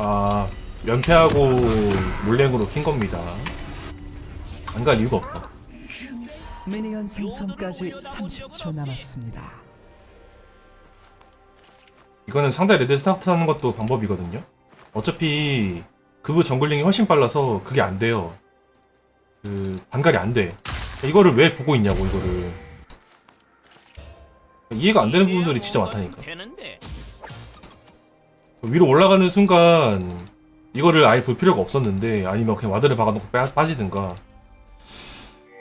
아 면패하고 몰랭으로 킨 겁니다. 안 갈 이유가 없다. 미니언 생성까지 30초 남았습니다. 이거는 상대 레드 스타트 하는 것도 방법이거든요. 어차피 그브 정글링이 훨씬 빨라서 그게 안 돼요. 그 반갈이 안 돼. 이거를 왜 보고 있냐고 이거를. 이해가 안 되는 부분들이 진짜 많다니까. 위로 올라가는 순간 이거를 아예 볼 필요가 없었는데 아니면 그냥 와드를 박아놓고 빠, 빠지든가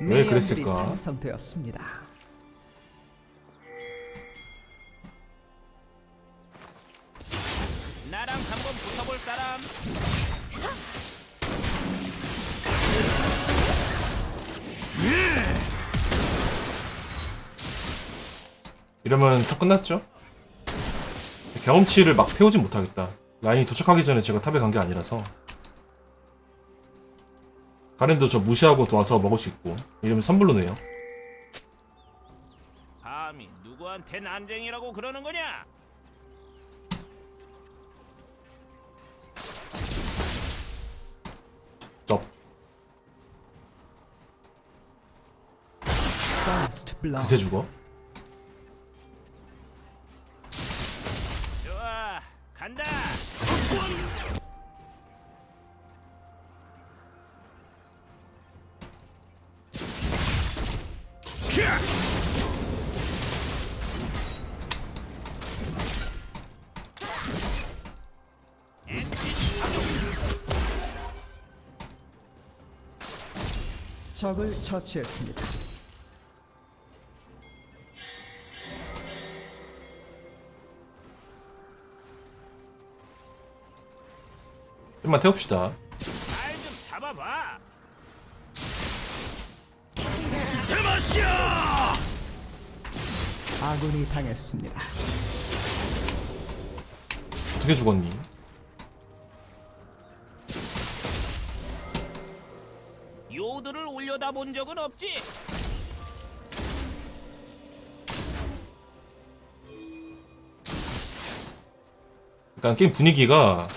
왜 그랬을까? 생성되었습니다. 나랑 한번 붙어볼 사람 이러면 탑 끝났죠? 경험치를 막 태우진 못하겠다. 라인이 도착하기 전에 제가 탑에 간 게 아니라서. 가렌도 저 무시하고 와서 먹을 수 있고. 이러면 선불로네요. 감히 누구한테 난쟁이라고 그러는 거냐? 쩝. 그새 죽어. 간다 적을 처치했습니다. 좀만 태웁시다. 잘좀 잡아봐 아군이 당했습니다. 어떻게 죽었니? 요들을 올려다 본 적은 없지 약간 게임 분위기가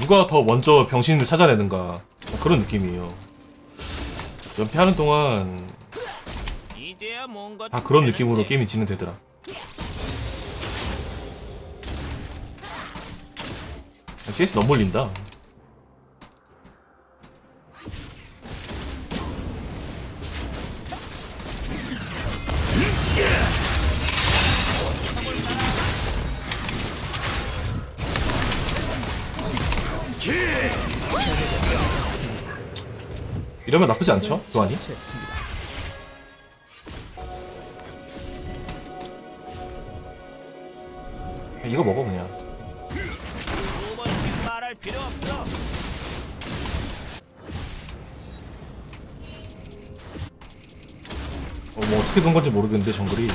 누가 더 먼저 병신을 찾아내는가 뭐 그런 느낌이에요. 연패하는 동안 다좀 그런. 느낌으로 게임이 진행되더라. CS 너무 몰린다. 이러면 나쁘지 않죠? 교환이? 이거 먹어 그냥. 어, 뭐 어떻게 된 건지 모르겠는데 정글이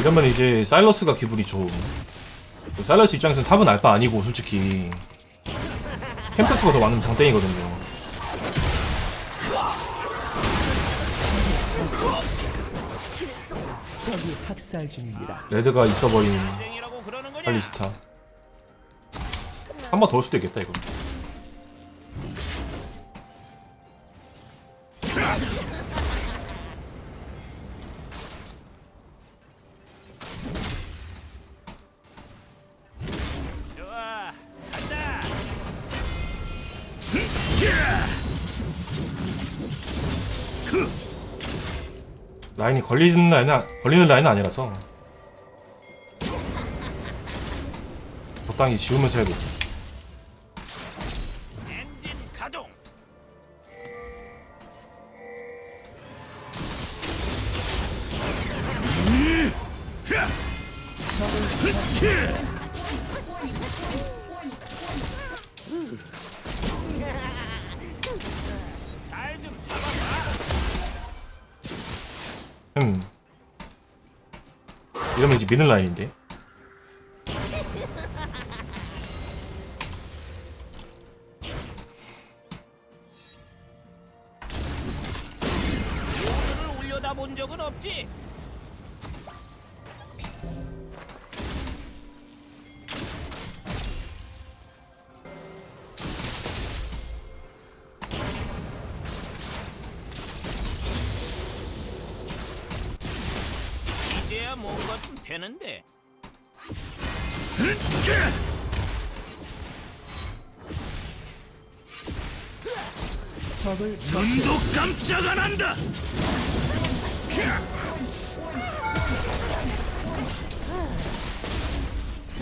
이러면 이제 사일러스가 기분이 좋음 사일러스 입장에서는 탑은 알바 아니고 솔직히 캠퍼스가 더 많은 장땡이거든요 적이 학살 중입니다. 레드가 그러는 거냐? 칼리스타 한 번 더 올 수도 있겠다 이거 라인이 걸리는 라인은 아- 걸리는 라인은 아니라서. 적당히 지우면서 해도 엔진 가동 미는 라인인데 되는데. 적을 처치했습니다. 깜짝 안 한다.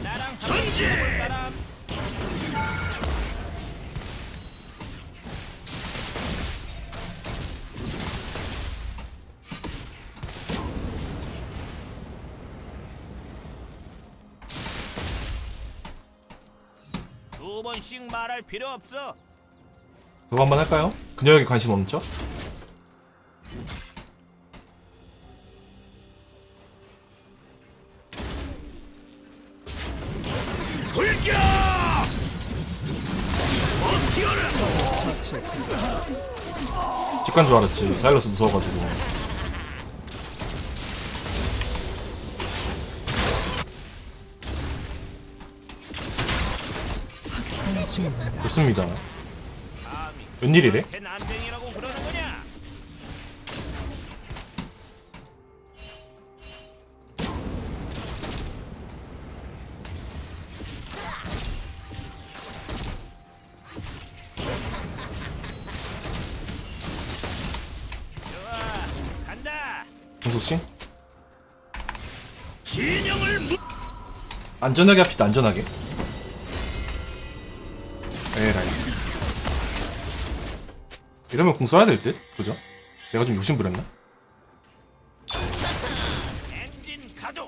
나랑 전제. 두 번씩 말할 필요 없어. 그거 한번 할까요? 그녀에게 관심 없죠? 직관 줄 알았지. 사일러스 무서워가지고. 감히 웬일이래? 안전하게 합시다, 안전하게. 이러면 궁 써야 될 듯? 그죠? 내가 좀 욕심 부렸나? 엔진 가동.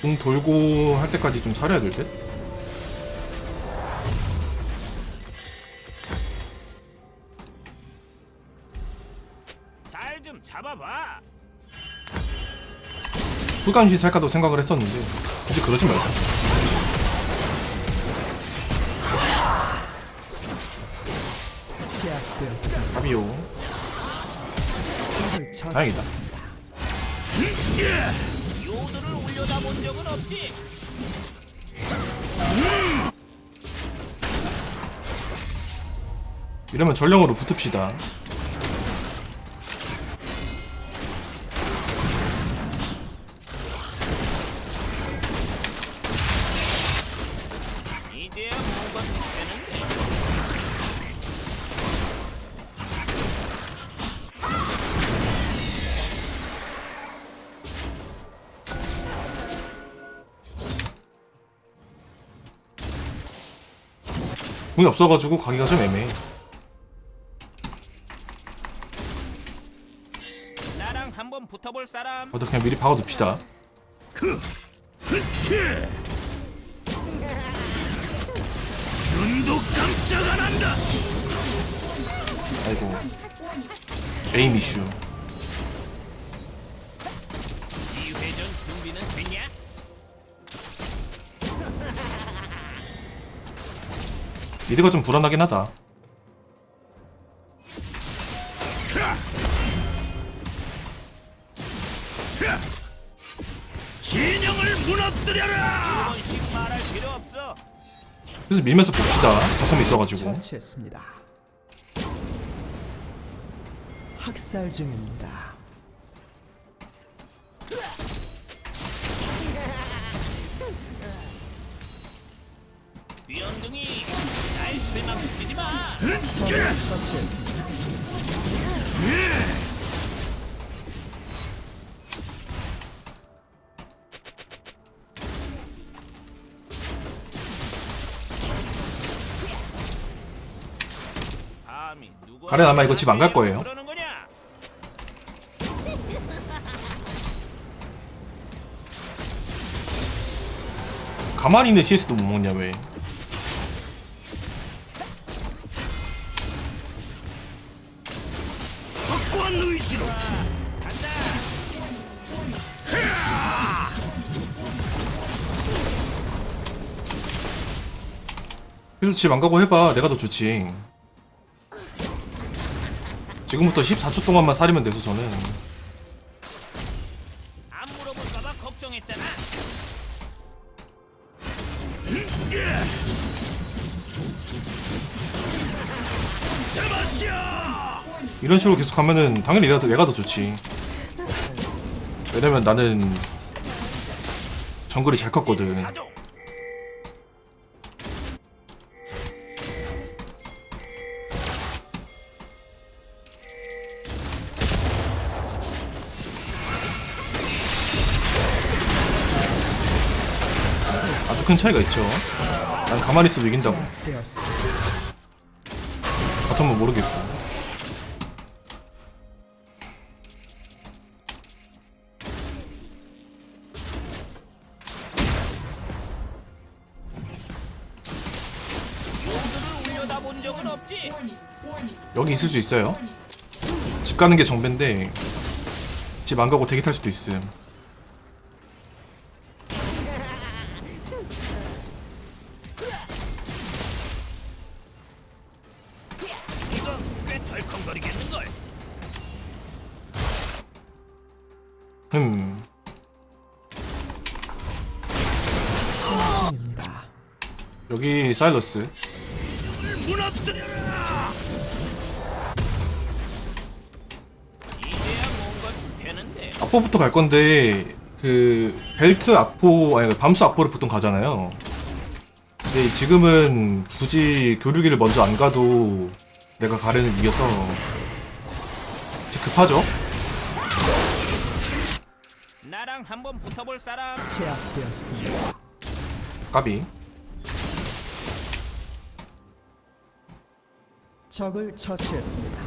궁 돌고 할 때까지 좀 차려야 될 듯? 잘좀 잡아봐. 풀감시 살까도 생각을 했었는데 굳이 그러지 말자. 제압되었습니다. 적을 다행이다. 처치했습니다. 요들을 올려다본 적은 없지. 이러면 전령으로 붙읍시다. 궁이 없어가지고 가기가 좀 애매해. 나랑 한번 붙어볼 사람. 어도 그냥 미리 박아둡시다. 눈도 깜짝 안 한다. 아이고. 에임 이슈. 미드가 좀 불안하긴 하다. 진영을 무너뜨려라. 두 번씩 말할 필요 없어. 그래서 밀면서 봅시다. 바텀이 있어가지고. 처치했습니다. 학살 중입니다. 귀염둥이 가 가렌 아마 이거 집 안 갈 거예요. 그러는 거냐? 가만히 있는 CS도 못 먹냐 왜? 그래서 집안 가고 해봐. 내가 더 좋지. 지금부터 14초 동안만 살이면 돼서 저는 안 물어볼까봐 걱정했잖아. 잡았어. 이런 식으로 계속 가면은 당연히 내가, 더- 내가 더 좋지 왜냐면 나는 정글이 잘 컸거든 가동. 큰 차이가 있죠 난 가만히 있어도 이긴다고. 바텀은 모르겠고. 여기 있을 수 있어요 집 가는 게 정배인데 집 안 가고 대기 탈 수도 있음 사일러스 무너뜨려라. 이제야 뭔가 되는데. 악포부터 갈 건데 그 벨트 악포 아니 밤수 악포를 보통 가잖아요. 근데 지금은 굳이 교류기를 먼저 안 가도 내가 가래는 이겨서 이제 급하죠. 나랑 한번 붙어볼 사람. 제압되었습니다. 까비. 적을 처치했습니다.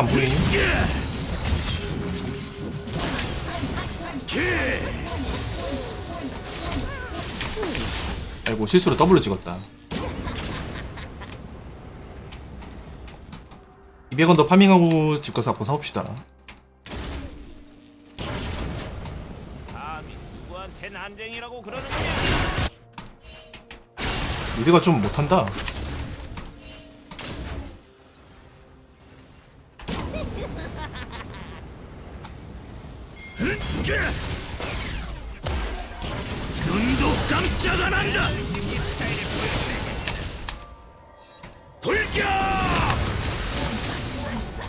안 보이니? 아이고 실수로 더블로 찍었다. 200원 더 파밍하고 집 가서 악포 사옵시다. 미드가 좀 못한다. 눈도 깜짝 안 한다. 돌격!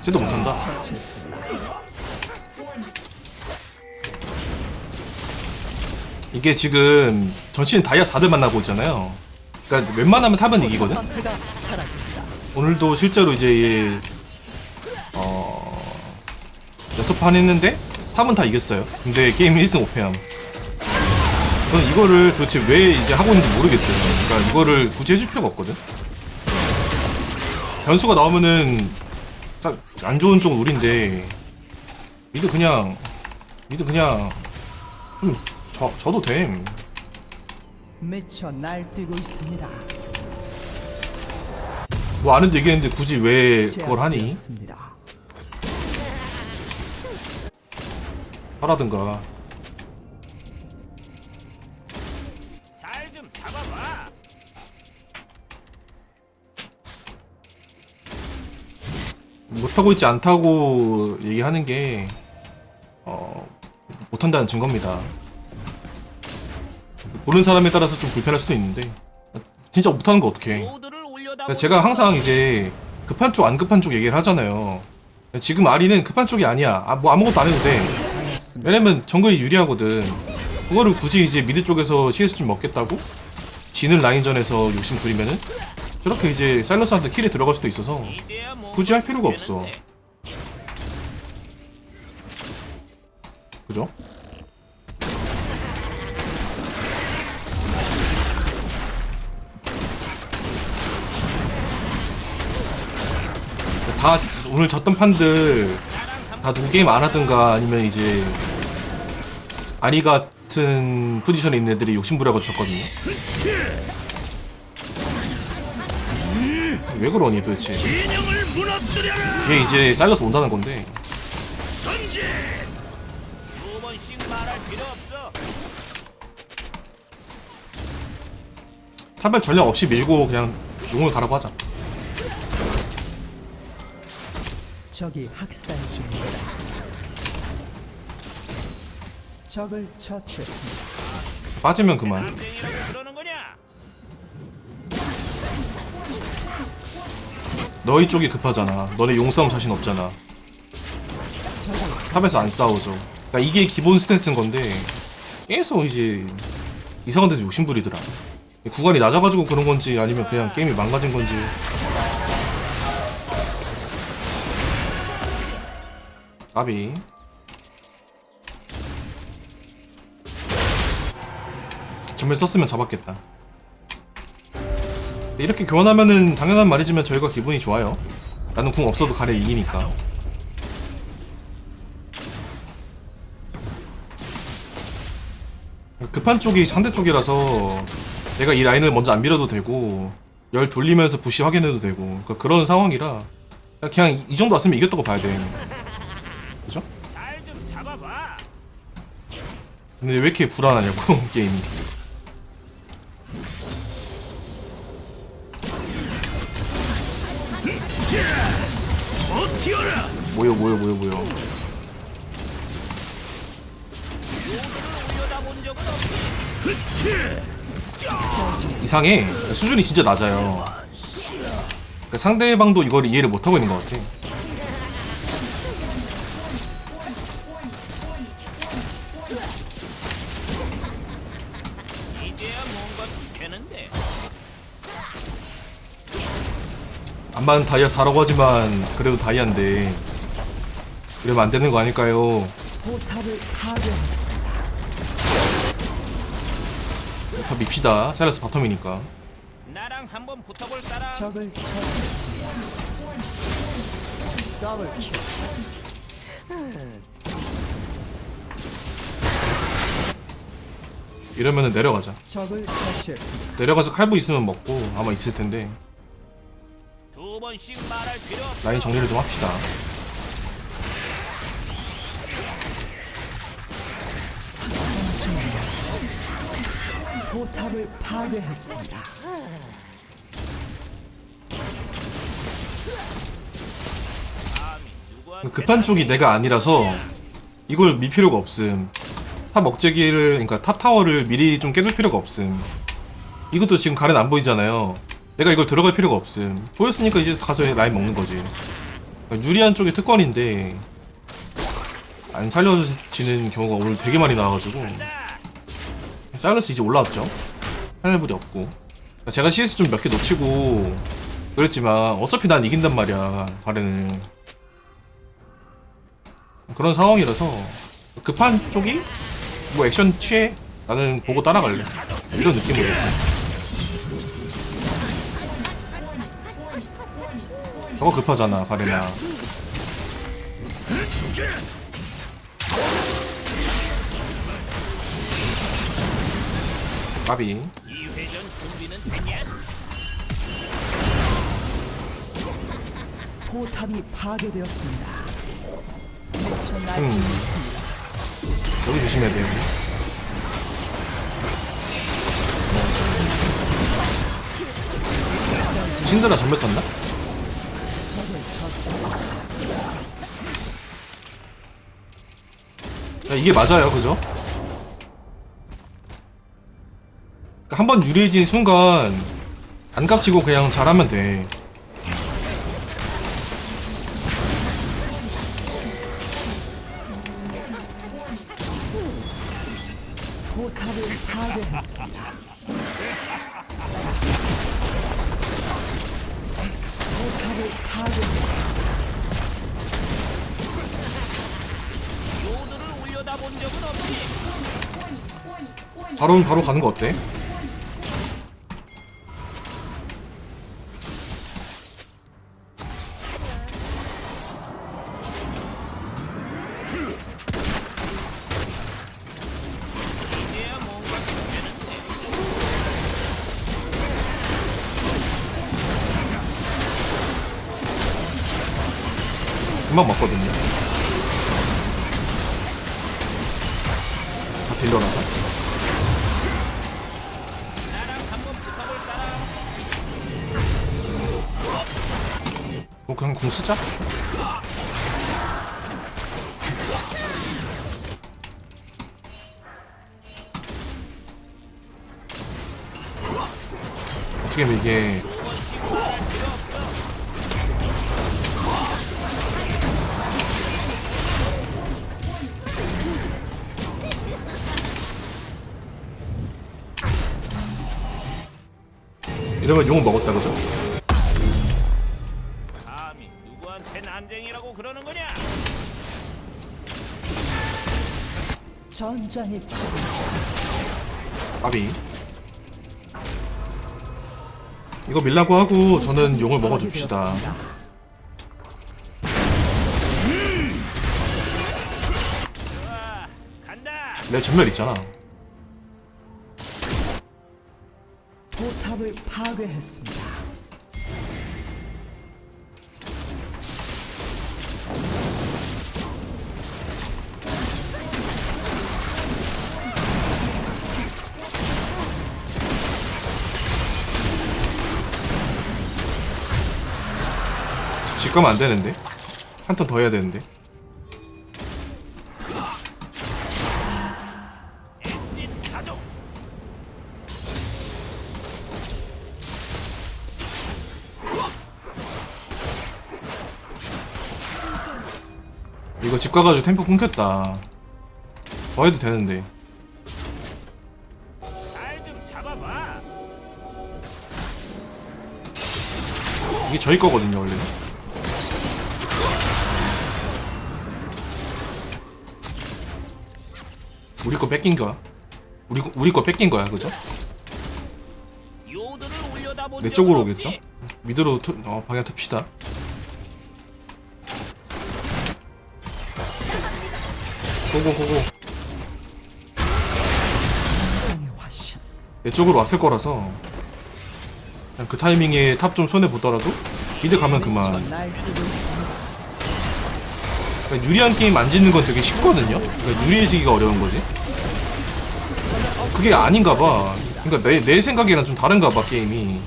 쟤도 못한다. 이게 지금 전신 다이아 4들 만나고 있잖아요. 그러니까 웬만하면 탑은 이기거든. 오늘도 실제로 이제 얘, 어 여섯 판 했는데 탑은 다 이겼어요. 근데 게임 1승 5패함. 저는 이거를 도대체 왜 이제 하고 있는지 모르겠어요. 그러니까 이거를 굳이 해줄 필요가 없거든. 변수가 나오면은 딱안 좋은 쪽은 우린데 미드 그냥 미드 그냥 좀 저, 저도 됨. 미쳐 날뛰고 있습니다. 뭐 아는데 이기는데 굳이 왜 그걸 하니? 제압되었습니다. 하라든가. 잘 좀 잡아봐. 못하고 있지 않다고 얘기하는 게, 어, 못한다는 증거입니다. 보는 사람에 따라서 좀 불편할 수도 있는데, 진짜 못하는 거 어떡해. 모두를 제가 항상 이제 급한 쪽, 안 급한 쪽 얘기를 하잖아요. 지금 아리는 급한 쪽이 아니야. 아, 뭐 아무것도 안 해도 돼. 당했습니다. 왜냐면 정글이 유리하거든. 그거를 굳이 이제 미드 쪽에서 CS 좀 먹겠다고? 지는 라인전에서 욕심 부리면은 저렇게 이제 사일러스한테 킬에 들어갈 수도 있어서 굳이 할 필요가 없어. 그죠? 다 오늘 졌던 판들 다 누구 게임 안 하든가 아니면 이제 아리 같은 포지션에 있는 애들이 욕심 부려가지고 졌거든요. 왜 그러니 도대체? 걔 이제 사일러스 온다는 건데. 차별 전략 없이 밀고 그냥 용을 가라고 하자. 적이 학살 중입니다. 적을 처치했습니다. 빠지면 그만. 난쟁이라고 그러는 거냐? 너희 쪽이 급하잖아. 너네 용싸움 자신 없잖아. 탑에서 안 싸우죠. 그러니까 이게 기본 스탠스인 건데 계속 이제 이상한 데서 욕심부리더라. 구간이 낮아가지고 그런 건지 아니면 그냥 게임이 망가진 건지. 아비. 전멸 썼으면 잡았겠다. 이렇게 교환하면은 당연한 말이지만 저희가 기분이 좋아요. 나는 궁 없어도 가래 이기니까. 급한 쪽이 상대 쪽이라서 내가 이 라인을 먼저 안 밀어도 되고 열 돌리면서 부시 확인해도 되고 그러니까 그런 상황이라 그냥 이- 이 정도 왔으면 이겼다고 봐야 돼. 그죠? 잘 좀 잡아봐. 근데 왜 이렇게 불안하냐고 게임이. 모여. 올려다본 적은 없지. 이상해. 수준이 진짜 낮아요. 그러니까 상대방도 이걸 이해를 못하고 있는 것 같아. 안만 다이아 사라고 하지만 그래도 다이아인데 이러면 안 되는 거 아닐까요? 포탑을 파괴했습니다. 더 밉시다. 사이러스 바텀이니까. 나랑 한번 붙어볼 사람. 적을 처치했습니다. 더블 킬. 이러면은 내려가자. 적을 처치했습니다. 내려가서 칼부 있으면 먹고 아마 있을 텐데 라인 정리를 좀 합시다. 포탑을 파괴했습니다. 급한 쪽이 내가 아니라서 이걸 밀 필요가 없음. 탑 억제기를 그러니까 탑 타워를 미리 좀 깨둘 필요가 없음. 이것도 지금 가렌 안 보이잖아요. 내가 이걸 들어갈 필요가 없음. 보였으니까 이제 가서 라인 먹는 거지. 유리한 쪽이 특권인데 안 살려지는 경우가 오늘 되게 많이 나와가지고 사이러스 이제 올라왔죠. 하늘불이 없고. 제가 CS 좀 몇 개 놓치고 그랬지만 어차피 난 이긴단 말이야 가렌을. 그런 상황이라서 급한 쪽이 뭐 액션 취해 나는 보고 따라갈래 이런 느낌으로 저거 급하잖아 바레나 까비 2회전 준비는 됐냐? 포탑이 파괴되었습니다. 음. 여기 조심해야 돼요 신드라 전멸 썼나? 야, 이게 맞아요, 그죠? 한 번 유리해진 순간 안 깝치고 그냥 잘하면 돼. 포탑을 파괴했습니다. 바로 바로 가는 거 어때? 금방 먹거든요. 다 딜러라서. 쓰자 어떻게 하면 이게 이러면 용 먹었다 그죠? 전장의 진자 까비 이거 밀라고 하고 저는 용을 먹어줍시다 간다. 내 전멸 있잖아 포탑을 파괴했습니다. 집 가면 안 되는데 한 턴 더 해야 되는데. 이거 집 가가지고 템포 끊겼다 더 해도 되는데. 이게 저희 거거든요 원래는 우리 거 뺏긴 거야 우리 거, 우리 거 뺏긴 거야 그죠? 내 쪽으로? 오겠죠? 미드로 투, 어, 방향 틉시다 고고 고고 전장의 화신 내 쪽으로 왔을 거라서 그 타이밍에 탑 좀 손해 보더라도 미드 가면 그만. 그러니까 유리한 게임 안 짓는 건 되게 쉽거든요. 그러니까 유리해지기가 어려운 거지. 그게 아닌가 봐. 그러니까 내, 내 생각이랑 좀 다른가 봐 게임이.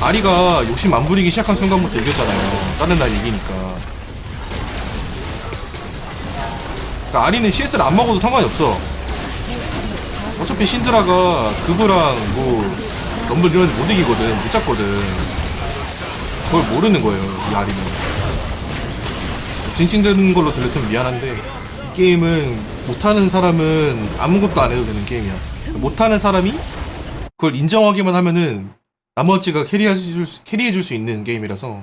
아리가 욕심 안 부리기 시작한 순간부터 이겼잖아요. 다른 라인 이기니까. 그러니까 아리는 CS를 안 먹어도 상관이 없어. 어차피 신드라가 그브랑 뭐 럼블 이런 못 이기거든, 못 잡거든. 그걸 모르는 거예요, 이 아리는. 징징대는 걸로 들렸으면 미안한데 이 게임은 못하는 사람은 아무것도 안 해도 되는 게임이야. 못하는 사람이 그걸 인정하기만 하면은 나머지가 캐리해줄 수, 캐리해줄 수 있는 게임이라서